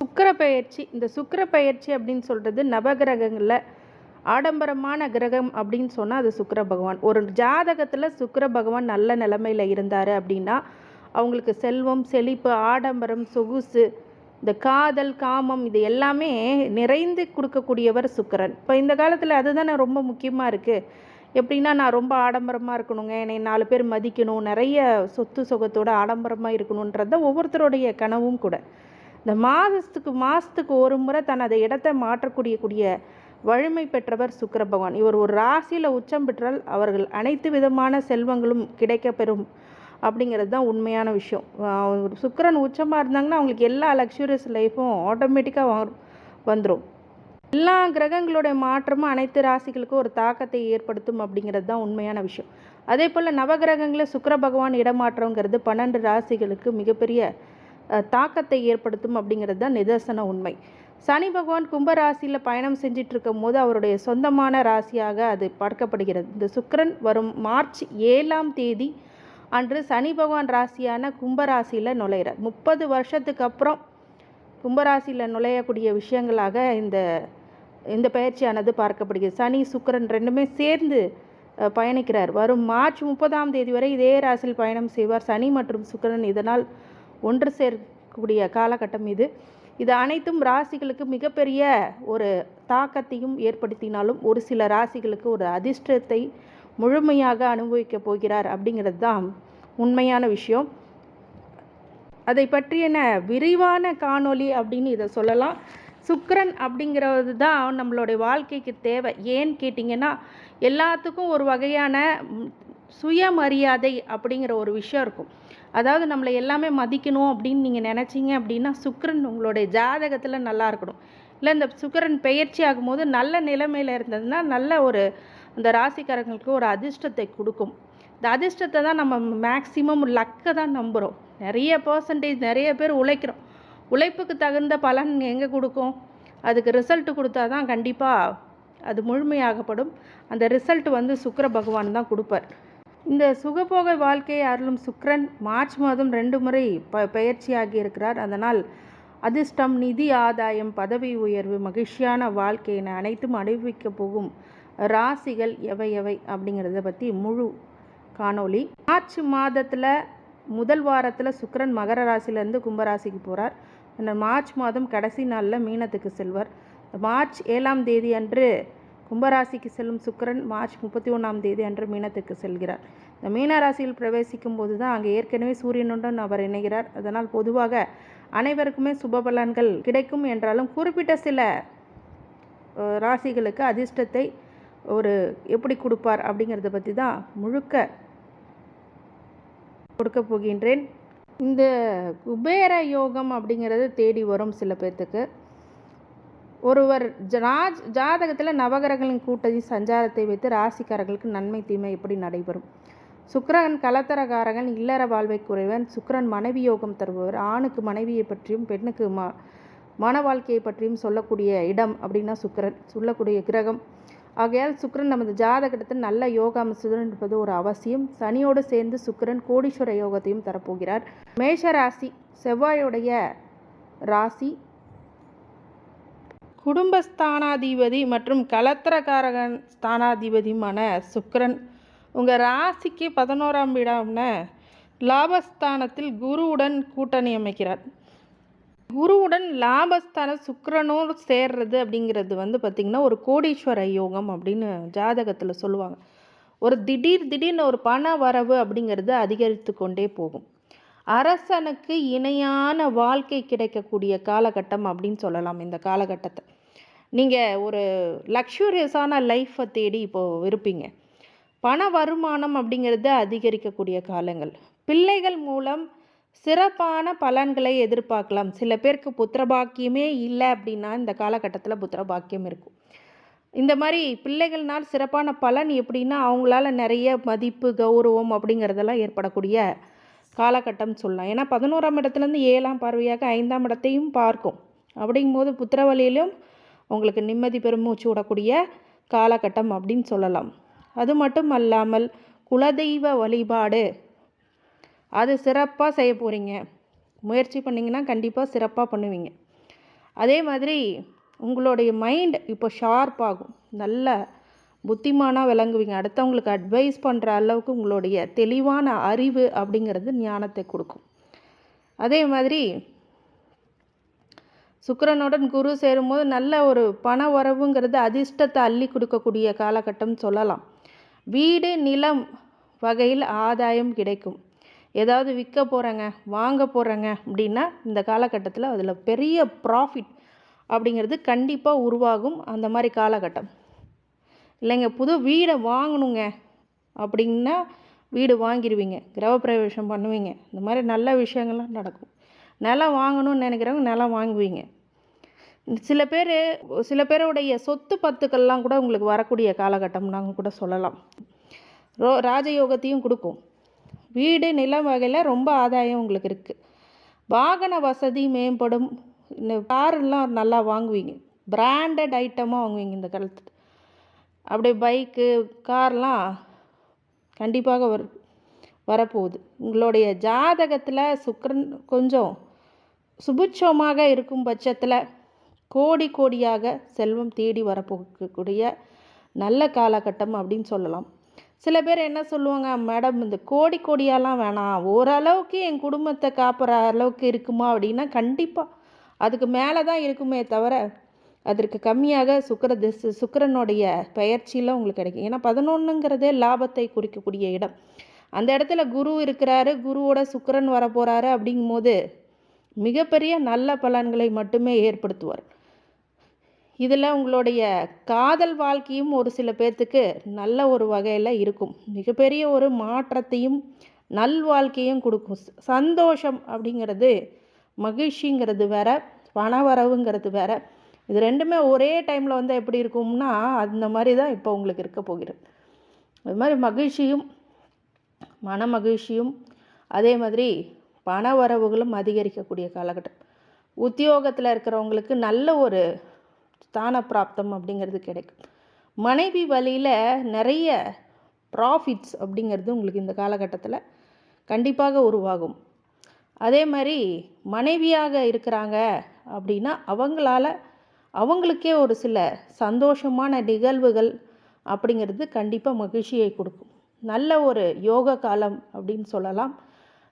சுக்கிர பயிற்சி இந்த சுக்கிர பயிற்சி அப்படின்னு சொல்கிறது நவகிரகங்களில் ஆடம்பரமான கிரகம் அப்படின்னு சொன்னால் அது சுக்கர பகவான். ஒரு ஜாதகத்தில் சுக்கர பகவான் நல்ல நிலமையில் இருந்தார் அப்படின்னா அவங்களுக்கு செல்வம் செழிப்பு ஆடம்பரம் சொகுசு இந்த காதல் காமம் இது எல்லாமே நிறைந்து கொடுக்கக்கூடியவர் சுக்கரன். இப்போ இந்த காலத்தில் அதுதானே ரொம்ப முக்கியமாக இருக்குது எப்படின்னா நான் ரொம்ப ஆடம்பரமாக இருக்கணுங்க என்னை நாலு பேர் மதிக்கணும் நிறைய சொத்து சுகத்தோட ஆடம்பரமாக இருக்கணுன்றது ஒவ்வொருத்தருடைய கனவும் கூட. இந்த மாதத்துக்கு மாதத்துக்கு ஒரு முறை தனது இடத்தை மாற்றக்கூடிய கூடிய வலிமை பெற்றவர் சுக்கர பகவான். இவர் ஒரு ராசியில் உச்சம் பெற்றால் அவர்கள் அனைத்து விதமான செல்வங்களும் கிடைக்கப்பெறும் அப்படிங்கிறது தான் உண்மையான விஷயம். சுக்கரன் ஒரு சுக்கிரன் உச்சமாக இருந்தாங்கன்னா அவங்களுக்கு எல்லா லக்ஸுரியஸ் லைஃப்பும் ஆட்டோமேட்டிக்காக வந்துடும் எல்லா கிரகங்களுடைய மாற்றமும் அனைத்து ராசிகளுக்கும் ஒரு தாக்கத்தை ஏற்படுத்தும் அப்படிங்கிறது தான் உண்மையான விஷயம். அதே போல் நவகிரகங்களில் சுக்கிர பகவான் இடமாற்றங்கிறது பன்னெண்டு ராசிகளுக்கு மிகப்பெரிய தாக்கத்தை ஏற்படுத்தும் அப்படிங்கிறது தான் நிதர்சன உண்மை. சனி பகவான் கும்பராசியில் பயணம் செஞ்சிட்டு இருக்கும் போது அவருடைய சொந்தமான ராசியாக அது பார்க்கப்படுகிறது. இந்த சுக்கரன் வரும் மார்ச் ஏழாம் தேதி அன்று சனி பகவான் ராசியான கும்பராசியில் நுழையிறார். முப்பது வருஷத்துக்கு அப்புறம் கும்பராசியில் நுழையக்கூடிய விஷயங்களாக இந்த இந்த பயிற்சியானது பார்க்கப்படுகிறது. சனி சுக்கரன் ரெண்டுமே சேர்ந்து பயணிக்கிறார். வரும் மார்ச் முப்பதாம் தேதி வரை இதே ராசியில் பயணம் செய்வார். சனி மற்றும் சுக்கரன் இதனால் ஒன்று சேர்க்கக்கூடிய காலகட்டம் இது. இது அனைத்தும் ராசிகளுக்கு மிகப்பெரிய ஒரு தாக்கத்தையும் ஏற்படுத்தினாலும் ஒரு சில ராசிகளுக்கு ஒரு அதிர்ஷ்டத்தை முழுமையாக அனுபவிக்கப் போகிறார் அப்படிங்கிறது தான் உண்மையான விஷயம். அதை பற்றியன விரிவான காணொளி அப்படின்னு இதை சொல்லலாம். சுக்கரன் அப்படிங்கிறது தான் நம்மளுடைய வாழ்க்கைக்கு தேவை. ஏன்னு கேட்டிங்கன்னா எல்லாத்துக்கும் ஒரு வகையான சுயமரியாதை அப்படிங்கிற ஒரு விஷயம் இருக்கும். அதாவது நம்மளை எல்லாமே மதிக்கணும் அப்படின்னு நீங்கள் நினச்சிங்க அப்படின்னா சுக்கரன் உங்களுடைய ஜாதகத்தில் நல்லா இருக்கணும். இல்லை இந்த சுக்கரன் பெயர்ச்சி ஆகும்போது நல்ல நிலைமையில் இருந்ததுன்னா நல்ல ஒரு அந்த ராசிக்காரங்களுக்கு ஒரு அதிர்ஷ்டத்தை கொடுக்கும். இந்த அதிர்ஷ்டத்தை தான் நம்ம மேக்சிமம் லக்கை தான் நம்புகிறோம் நிறைய பர்சன்டேஜ் நிறைய பேர் உழைக்கிறோம். உழைப்புக்கு தகுந்த பலன் எங்கே கொடுக்கும்? அதுக்கு ரிசல்ட் கொடுத்தா தான் கண்டிப்பாக அது முழுமையாகப்படும். அந்த ரிசல்ட் வந்து சுக்கர பகவான் தான் கொடுப்பார். இந்த சுகபோக வாழ்க்கையை அருளும் சுக்ரன் மார்ச் மாதம் ரெண்டு முறை ப பயிற்சியாகி இருக்கிறார். அதனால் அதிர்ஷ்டம் நிதி ஆதாயம் பதவி உயர்வு மகிழ்ச்சியான வாழ்க்கையின அனைத்தும் அனுபவிக்கப் போகும் ராசிகள் எவை எவை அப்படிங்கிறத பற்றி முழு காணொளி. மார்ச் மாதத்தில் முதல் வாரத்தில் சுக்கரன் மகர ராசிலேருந்து கும்பராசிக்கு போகிறார் பின்னர் மார்ச் மாதம் கடைசி நாளில் மீனத்துக்கு செல்வார். மார்ச் ஏழாம் தேதி அன்று கும்பராசிக்கு செல்லும் சுக்கிரன் மார்ச் முப்பத்தி ஒன்றாம் தேதி அன்று மீனத்துக்கு செல்கிறார். இந்த மீன ராசியில் பிரவேசிக்கும் போது தான் அங்கே ஏற்கனவே சூரியனுடன் அவர் இணைகிறார். அதனால் பொதுவாக அனைவருக்குமே சுப பலன்கள் கிடைக்கும் என்றாலும் குறிப்பிட்ட சில ராசிகளுக்கு அதிர்ஷ்டத்தை ஒரு எப்படி கொடுப்பார் அப்படிங்கிறத பற்றி தான் முழுக்க கொடுக்க போகின்றேன். இந்த குபேர யோகம் அப்படிங்கிறது தேடி வரும் சில பேர்த்துக்கு. ஒருவர் ஜாஜ் ஜாதகத்தில் நவகிரகங்களின் கூட்டதி சஞ்சாரத்தை வைத்து ராசிக்காரர்களுக்கு நன்மை தீமை எப்படி நடைபெறும்? சுக்கரன் கலத்தரகாரகன் இல்லற வாழ்வை குறைவன் சுக்கிரன் மனைவி யோகம் தருபவர் ஆணுக்கு மனைவியை பற்றியும் பெண்ணுக்கு ம மன வாழ்க்கையை பற்றியும் சொல்லக்கூடிய இடம் அப்படின்னா சுக்கிரன் சொல்லக்கூடிய கிரகம். ஆகையால் சுக்கரன் நமது ஜாதகத்தில் நல்ல யோக அம்சத்துடன் இருப்பது ஒரு அவசியம். சனியோடு சேர்ந்து சுக்கிரன் கோடீஸ்வர யோகத்தையும் தரப்போகிறார். மேஷ ராசி செவ்வாயுடைய ராசி குடும்பஸ்தானாதிபதி மற்றும் கலத்திரகாரகன் ஸ்தானாதிபதியுமான சுக்கரன். உங்கள் ராசிக்கு பதினோராம் இடம்ன லாபஸ்தானத்தில் குருவுடன் கூட்டணி அமைக்கிறார். குருவுடன் லாபஸ்தான சுக்கரனோடு சேர்றது அப்படிங்கிறது வந்து பார்த்திங்கன்னா ஒரு கோடீஸ்வர யோகம் அப்படின்னு ஜாதகத்தில் சொல்லுவாங்க. ஒரு திடீர் திடீர்னு ஒரு பண வரவு அப்படிங்கிறது அதிகரித்து கொண்டே போகும். அரசனுக்கு இணையான வாழ்க்கை கிடைக்கக்கூடிய காலகட்டம் அப்படின்னு சொல்லலாம் இந்த காலகட்டத்தை. நீங்கள் ஒரு லக்ஸூரியஸான லைஃப்பை தேடி இப்போது இருப்பீங்க. பண வருமானம் அப்படிங்கிறது அதிகரிக்கக்கூடிய காலங்கள். பிள்ளைகள் மூலம் சிறப்பான பலன்களை எதிர்பார்க்கலாம். சில பேருக்கு புத்திரபாக்கியமே இல்லை அப்படின்னா இந்த காலகட்டத்தில் புத்திரபாக்கியம் இருக்கும். இந்த மாதிரி பிள்ளைகள்னால் சிறப்பான பலன் எப்படின்னா அவங்களால நிறைய மதிப்பு கௌரவம் அப்படிங்கிறதெல்லாம் ஏற்படக்கூடிய காலகட்டம் சொல்லலாம். ஏன்னா பதினோராம் இடத்துலேருந்து ஏழாம் பார்வையாக ஐந்தாம் இடத்தையும் பார்க்கும். அப்படிங்கும்போது புத்திர வழியிலும் உங்களுக்கு நிம்மதி பெருமூச்சு விடக்கூடிய காலகட்டம் அப்படின்னு சொல்லலாம். அது மட்டும் அல்லாமல் குலதெய்வ வழிபாடு. அது சிறப்பாக செய்ய போகிறீங்க முயற்சி பண்ணிங்கன்னா கண்டிப்பாக சிறப்பாக பண்ணுவீங்க. அதே மாதிரி உங்களுடைய மைண்ட் இப்போ ஷார்ப் ஆகும். நல்ல புத்திமானாக விளங்குவீங்க. அடுத்தவங்களுக்கு அட்வைஸ் பண்ணுற அளவுக்கு உங்களுடைய தெளிவான அறிவு அப்படிங்கிறது ஞானத்தை கொடுக்கும். அதே மாதிரி சுக்கிரனுடன் குரு சேரும்போது நல்ல ஒரு பண உறவுங்கிறது அதிர்ஷ்டத்தை அள்ளி கொடுக்கக்கூடிய காலகட்டம் சொல்லலாம். வீடு நிலம் வகையில் ஆதாயம் கிடைக்கும். ஏதாவது விற்க போகிறேங்க வாங்க போகிறேங்க அப்படின்னா இந்த காலகட்டத்தில் அதில் பெரிய ப்ராஃபிட் அப்படிங்கிறது கண்டிப்பாக உருவாகும் அந்த மாதிரி காலகட்டம். இல்லைங்க புது வீடை வாங்கணுங்க அப்படின்னா வீடு வாங்கிடுவீங்க கிரகப்பிரவேசம் பண்ணுவீங்க. இந்த மாதிரி நல்ல விஷயங்கள்லாம் நடக்கும். நிலம் வாங்கணும்னு நினைக்கிறவங்க நிலம் வாங்குவீங்க. சில பேர் சில பேருடைய சொத்து பத்துக்கள்லாம் கூட உங்களுக்கு வரக்கூடிய காலகட்டம் நாங்கள் கூட சொல்லலாம். ரோ ராஜயோகத்தையும் கொடுக்கும். வீடு நிலம் வகையில் ரொம்ப ஆதாயம் உங்களுக்கு இருக்குது வாகன வசதி மேம்படும். இந்த காரெல்லாம் நல்லா வாங்குவீங்க. பிராண்டட் ஐட்டமாக வாங்குவீங்க இந்த காலத்து. அப்படியே பைக்கு கார்லாம் கண்டிப்பாக வரு வரப்போகுது. உங்களுடைய ஜாதகத்தில் சுக்கரன் கொஞ்சம் சுபிட்சமாக இருக்கும் பட்சத்தில் கோடி கோடியாக செல்வம் தேடி வரப்போகக்கூடிய நல்ல காலகட்டம் அப்படின்னு சொல்லலாம். சில பேர் என்ன சொல்லுவாங்க மேடம் இந்த கோடி கோடியாலாம் வேணாம். ஓரளவுக்கு என் குடும்பத்தை காப்புற அளவுக்கு இருக்குமா? அப்படின்னா கண்டிப்பாக அதுக்கு மேலே தான் இருக்குமே தவிர அதற்கு கம்மியாக சுக்கர திசு சுக்கரனுடைய பயிற்சியில் உங்களுக்கு கிடைக்கும். ஏன்னா பதினொன்றுங்கிறதே லாபத்தை குறிக்கக்கூடிய இடம். அந்த இடத்துல குரு இருக்கிறாரு. குருவோட சுக்கரன் வர போகிறாரு அப்படிங்கும்போது மிகப்பெரிய நல்ல பலன்களை மட்டுமே ஏற்படுத்துவார். இதில் உங்களுடைய காதல் வாழ்க்கையும் ஒரு சில பேர்த்துக்கு நல்ல ஒரு வகையில் இருக்கும். மிகப்பெரிய ஒரு மாற்றத்தையும் நல் வாழ்க்கையும் கொடுக்கும். சந்தோஷம் அப்படிங்கிறது மகிழ்ச்சிங்கிறது வேற பணவரவுங்கிறது வேற. இது ரெண்டுமே ஒரே டைமில் வந்து எப்படி இருக்கும்னா அந்த மாதிரி தான் இப்போ உங்களுக்கு இருக்க போகிறது அது மாதிரி மகிழ்ச்சியும் மன மகிழ்ச்சியும் அதே மாதிரி பண வரவுகளும் அதிகரிக்கக்கூடிய காலகட்டம். உத்தியோகத்தில் இருக்கிறவங்களுக்கு நல்ல ஒரு ஸ்தான பிராப்தம் அப்படிங்கிறது கிடைக்கும். மனைவி வழியில் நிறைய ப்ராஃபிட்ஸ் அப்படிங்கிறது உங்களுக்கு இந்த காலகட்டத்தில் கண்டிப்பாக உருவாகும். அதே மாதிரி மனைவியாக இருக்கிறாங்க அப்படின்னா அவங்களால அவங்களுக்கே ஒரு சில சந்தோஷமான நிகழ்வுகள் அப்படிங்கிறது கண்டிப்பாக மகிழ்ச்சியை கொடுக்கும். நல்ல ஒரு யோக காலம் அப்படின்னு சொல்லலாம்.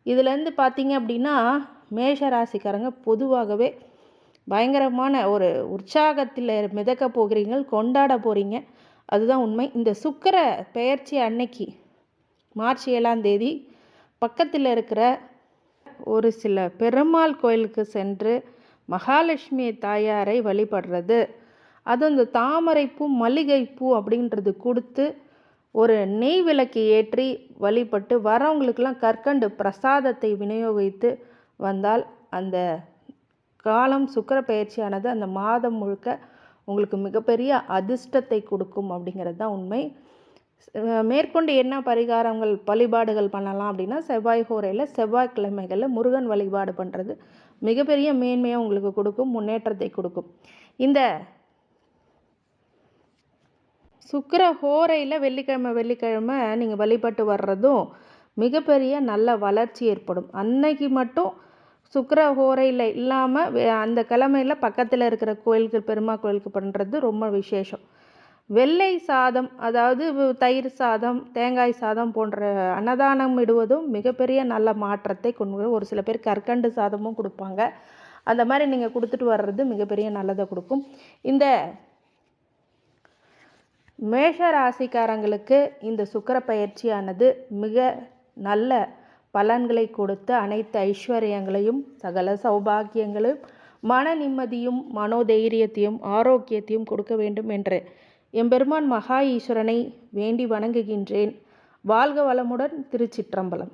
இதுலேருந்து பார்த்தீங்க அப்படின்னா மேஷ ராசிக்காரங்க பொதுவாகவே பயங்கரமான ஒரு உற்சாகத்தில் மிதக்க போகிறீங்க கொண்டாட போகிறீங்க அதுதான் உண்மை. இந்த சுக்கர பெயர்ச்சி அன்னைக்கு மார்ச் ஏழாம் தேதி பக்கத்தில் இருக்கிற ஒரு சில பெருமாள் கோயிலுக்கு சென்று மகாலட்சுமி தாயாரை வழிபடுறது. அது இந்த தாமரைப்பூ மல்லிகைப்பூ அப்படின்றது கொடுத்து ஒரு நெய் விளக்கு ஏற்றி வழிபட்டு வரவங்களுக்கெல்லாம் கற்கண்டு பிரசாதத்தை விநியோகித்து வந்தால் அந்த காலம் சுக்கர பயிற்சியானது அந்த மாதம் முழுக்க உங்களுக்கு மிகப்பெரிய அதிர்ஷ்டத்தை கொடுக்கும் அப்படிங்கிறது தான் உண்மை. மேற்கொண்டு என்ன பரிகாரங்கள் வழிபாடுகள் பண்ணலாம் அப்படின்னா செவ்வாய் ஹோரையில் செவ்வாய்க்கிழமைகளில் முருகன் வழிபாடு பண்ணுறது மிகப்பெரிய மேன்மையை உங்களுக்கு கொடுக்கும் முன்னேற்றத்தை கொடுக்கும். இந்த சுக்கர ஹோரையில் வெள்ளிக்கிழமை வெள்ளிக்கிழமை நீங்கள் வழிபட்டு வர்றதும் மிகப்பெரிய நல்ல வளர்ச்சி ஏற்படும். அன்னைக்கு மட்டும் சுக்கர ஹோரையில் இல்லாமல் அந்த கிழமையில் பக்கத்தில் இருக்கிற கோயிலுக்கு பெருமா கோயிலுக்கு பண்ணுறது ரொம்ப விசேஷம். வெள்ளை சாதம் அதாவது தயிர் சாதம் தேங்காய் சாதம் போன்ற அன்னதானம் இடுவதும் மிகப்பெரிய நல்ல மாற்றத்தை கொண்டு ஒரு சில பேர் கற்கண்டு சாதமும் கொடுப்பாங்க. அந்த மாதிரி நீங்கள் கொடுத்துட்டு வர்றது மிகப்பெரிய நல்லதை கொடுக்கும். இந்த மேஷ ராசிக்காரங்களுக்கு இந்த சுக்கர பயிற்சியானது மிக நல்ல பலன்களை கொடுத்து அனைத்து ஐஸ்வர்யங்களையும் சகல சௌபாகியங்களும் மன நிம்மதியும் மனோதைரியத்தையும் ஆரோக்கியத்தையும் கொடுக்க வேண்டும் என்று எம்பெருமான் மகா ஈஸ்வரனை வேண்டி வணங்குகின்றேன். வாழ்க வளமுடன் திருச்சிற்றம்பலம்.